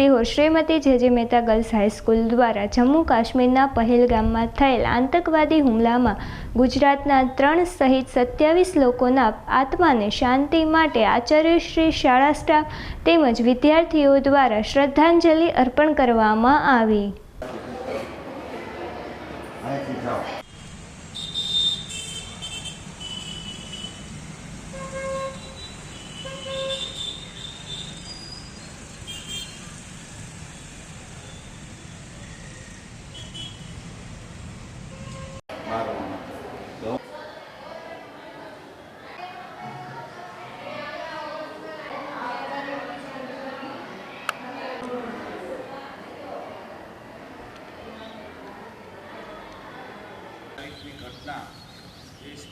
Sihor Shrimati J J Mehta girls high school દ્વારા જમ્મુ કાશ્મીરના પહેલગામમાં થયેલ આતંકવાદી હુમલામાં ગુજરાતના ત્રણ સહિત સત્યાવીસ લોકોના આત્માને શાંતિ માટે આચાર્ય શ્રી શાળા સ્ટાફ તેમજ વિદ્યાર્થીઓ દ્વારા શ્રદ્ધાંજલિ અર્પણ કરવામાં આવી.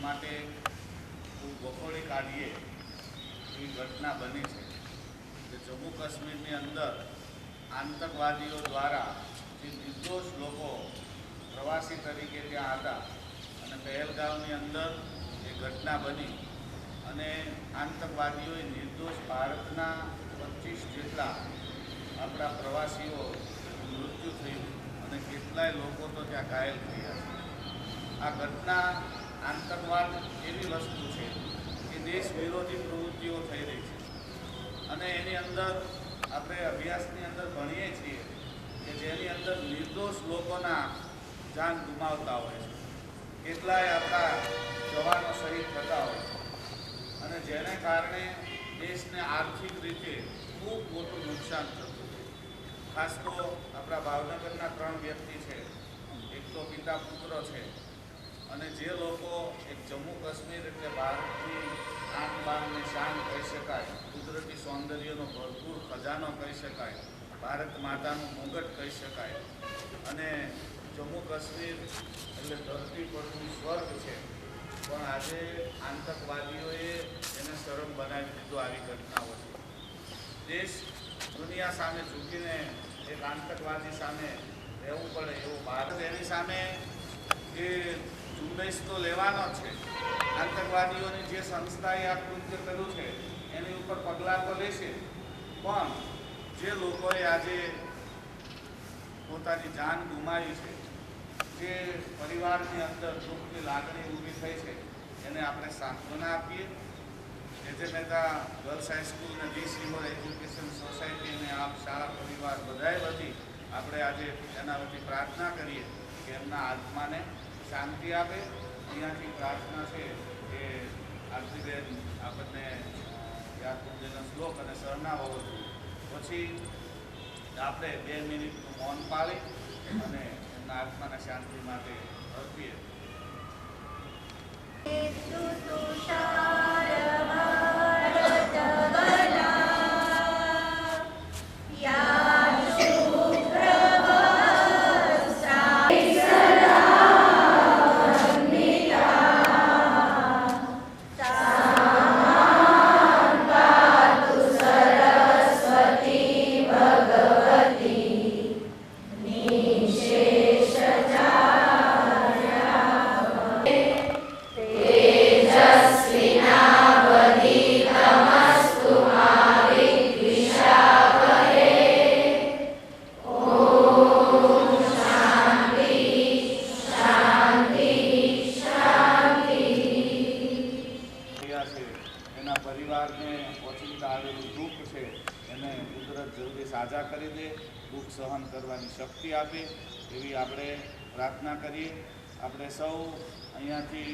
માટે વખોડી કાઢીએ એવી ઘટના બની છે કે જમ્મુ કાશ્મીરની અંદર આતંકવાદીઓ દ્વારા જે નિર્દોષ લોકો પ્રવાસી તરીકે ત્યાં હતા અને પહેલગામની અંદર એ ઘટના બની અને આતંકવાદીઓએ નિર્દોષ ભારતના પચીસ જેટલા આપણા પ્રવાસીઓ મૃત્યુ થયું અને કેટલાય લોકો તો ત્યાં ઘાયલ થયા. આ ઘટના આતંકવાદ એવી વસ્તુ છે કે દેશ વિરોધી પ્રવૃત્તિઓ થઈ રહી છે. અને એની અંદર આપણે અભ્યાસની અંદર ભણીએ છીએ કે જેની અંદર નિર્દોષ લોકોના જાન ગુમાવતા હોય છે. કેટલાય આપણા જવાનો શહીદ થતા હોય છે. અને જેને કારણે દેશને આર્થિક રીતે ખૂબ મોટું નુકસાન થતું છે. ખાસ તો આપણા ભાવનગરના ત્રણ વ્યક્તિ છે. એક તો પિતા પુત્ર છે. અને જે લોકો એક જમ્મુ કાશ્મીર એટલે ભારતની આન બાનની શાન કહી શકાય, કુદરતી સૌંદર્યનો ભરપૂર ખજાનો કહી શકાય, ભારત માતાનું મુગટ કહી શકાય અને જમ્મુ કાશ્મીર એટલે ધરતી પરનું સ્વર્ગ છે. પણ આજે આતંકવાદીઓએ એને શરમ બનાવી દીધું આવી ઘટનાઓ છે. દેશ દુનિયા સામે ઝૂકીને એક આતંકવાદી સામે રહેવું પડે એવું ભારત એની સામે જે ઝુંબેશ તો લેવાનો છે. આતંકવાદીઓની જે સંસ્થાએ આ કૃત્ય કર્યું છે, એની ઉપર પગલાં તો લેશે. પણ જે લોકોએ આજે પોતાની જાન ગુમાવી છે, જે પરિવારની અંદર દુઃખની લાગણી ઊભી થઈ છે, એને આપણે સાંત્વના આપીએ. J Mehta girls high school અને ડી સિમર એજ્યુકેશન સોસાયટી અને આપ શાળા પરિવાર બધાએ વતી આપણે આજે એના વતી પ્રાર્થના કરીએ કે એમના આત્માને શાંતિ આપે. અહીંયાથી પ્રાર્થના છે કે આરતીબેન આપણને અ, યાદ શ્લોક અને સરનામો હતું પછી આપણે બે મિનિટનું મૌન પાળી અને એમના આત્માને શાંતિ માટે અર્પીએ. એના પરિવારને ઓચિંતા આવેલું દુઃખ છે, એને કુદરત જલ્દી સાજા કરી દે, દુઃખ સહન કરવાની શક્તિ આપે, એવી આપણે પ્રાર્થના કરીએ. આપણે સૌ અહીંયાથી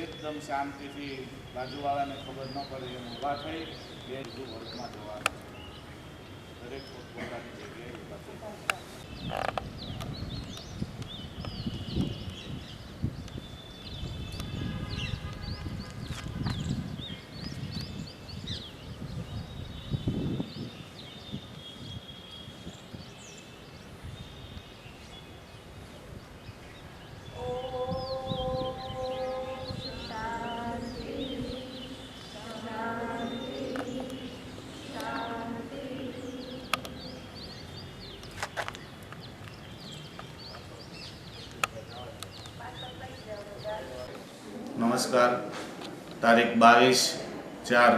એકદમ શાંતિથી બાજુવાળાને ખબર ન પડે એમ ઊભા થઈ બે બીજું વર્ગમાં જવાનું દરેક પોતપોતાની જગ્યાએ નમસ્કાર. તારીખ બાવીસ ચાર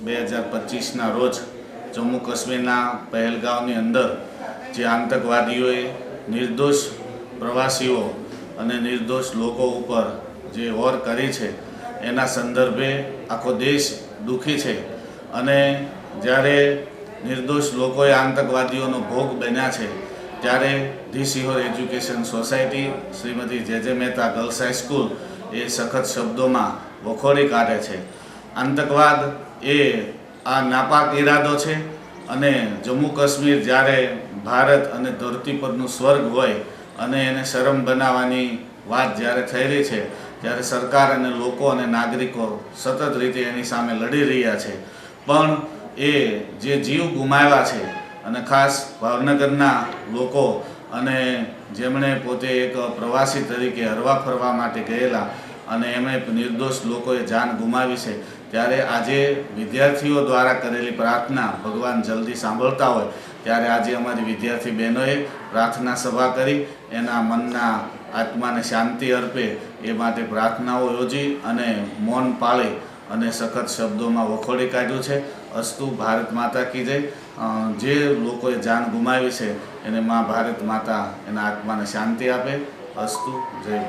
બે હજાર પચીસના રોજ જમ્મુ કાશ્મીરના પહેલગાંવની અંદર જે આતંકવાદીઓએ નિર્દોષ પ્રવાસીઓ અને નિર્દોષ લોકો ઉપર જે વોર કરી છે, એના સંદર્ભે આખો દેશ દુઃખી છે અને જ્યારે નિર્દોષ લોકોએ આતંકવાદીઓનો ભોગ બન્યા છે, ત્યારે the Sihor education society, Shrimati J J Mehta girls high school એ સખત શબ્દોમાં વખોડી કાઢે છે. આતંકવાદ એ આ નાપાક ઈરાદો છે અને જમ્મુ કાશ્મીર જ્યારે ભારત અને ધરતી પરનું સ્વર્ગ હોય અને એને શરમ બનાવવાની વાત જ્યારે રહી છે, ત્યારે સરકાર અને લોકો અને નાગરિકો સતત રીતે એની સામે લડી રહ્યા છે. પણ એ જે જીવ ગુમાવ્યા છે અને ખાસ ભાવનગરના લોકો અને જેમણે પોતે એક પ્રવાસી તરીકે હરવા ફરવા માટે ગયેલા અને એમણે નિર્દોષ લોકોએ જાન ગુમાવી છે, ત્યારે આજે વિદ્યાર્થીઓ દ્વારા કરેલી પ્રાર્થના ભગવાન જલ્દી સાંભળતા હોય, ત્યારે આજે અમારી વિદ્યાર્થી બહેનોએ પ્રાર્થના સભા કરી, એના મનના આત્માને શાંતિ અર્પે, એ માટે પ્રાર્થનાઓ યોજી અને મૌન પાળે અને સખત શબ્દોમાં વખોડી કાઢ્યું છે. અસ્તુ ભારત માતા કી જય. જે લોકોએ જાન ગુમાવી છે એને મા ભારત માતા એના આત્માને શાંતિ આપે. અસ્તુ જય